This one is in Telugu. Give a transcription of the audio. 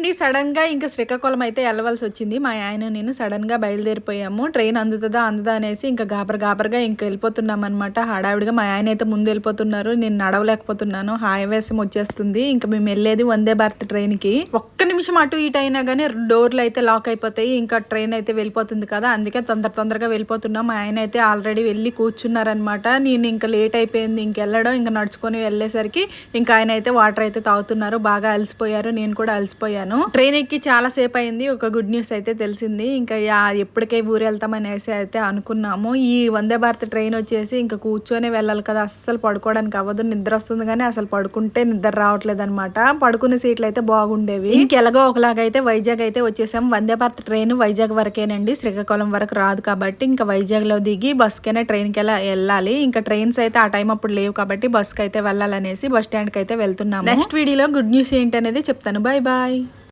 అండి సడన్గా ఇంకా శ్రీకాకుళం అయితే వెళ్ళవలసి వచ్చింది. మా ఆయన నేను సడన్గా బయలుదేరిపోయాము. ట్రైన్ అందుతుందా? అందుదా? అనేసి ఇంకా గాబర గాబరగా ఇంకా వెళ్ళిపోతున్నాం అనమాట హడావిడిగా మా ఆయన అయితే ముందు వెళ్ళిపోతున్నారు. నేను నడవలేకపోతున్నాను. హాయవేశం వచ్చేస్తుంది. ఇంకా మేము వెళ్ళేది వందే భారత్ ట్రైన్కి ఒక్క నిమిషం అటు ఇటు అయినా కానీ డోర్లు అయితే లాక్ అయిపోతాయి. ఇంకా ట్రైన్ అయితే వెళ్ళిపోతుంది కదా. అందుకే తొందర తొందరగా వెళ్ళిపోతున్నాం. మా ఆయన అయితే ఆల్రెడీ వెళ్ళి కూర్చున్నారనమాట నేను ఇంకా లేట్ అయిపోయింది. ఇంకెళ్ళడం ఇంకా నడుచుకొని వెళ్ళేసరికి ఇంకా ఆయన అయితే వాటర్ అయితే తాగుతున్నారు. బాగా అలసిపోయారు. నేను కూడా అలసిపోయాను. ట్రైన్ ఎక్కి చాలా సేపు అయింది. ఒక గుడ్ న్యూస్ అయితే తెలిసింది. ఇంకా ఎప్పటికే ఊరు వెళ్తామనేసి అయితే అనుకున్నాము. ఈ వందే భారత్ ట్రైన్ వచ్చేసి ఇంకా కూర్చొని వెళ్ళాలి కదా. అస్సలు పడుకోవడానికి అవ్వదు. నిద్ర వస్తుంది కానీ అసలు పడుకుంటే నిద్ర రావట్లేదు అనమాట పడుకునే సీట్లు అయితే బాగుండేవి. ఇంకెలా ఒకలాగా అయితే వైజాగ్ అయితే వచ్చేసాం. వందే భారత్ ట్రైన్ వైజాగ్ వరకేనండి. శ్రీకాకుళం వరకు రాదు కాబట్టి ఇంకా వైజాగ్లో దిగి బస్ కైనా ట్రైన్ వెళ్ళాలి. ఇంకా ట్రైన్స్ అయితే ఆ టైం అప్పుడు లేవు కాబట్టి బస్కి అయితే వెళ్ళాలనేసి బస్ స్టాండ్కి అయితే వెళ్తున్నాము. నెక్స్ట్ వీడియోలో గుడ్ న్యూస్ ఏంటనేది చెప్తాను. Bye bye.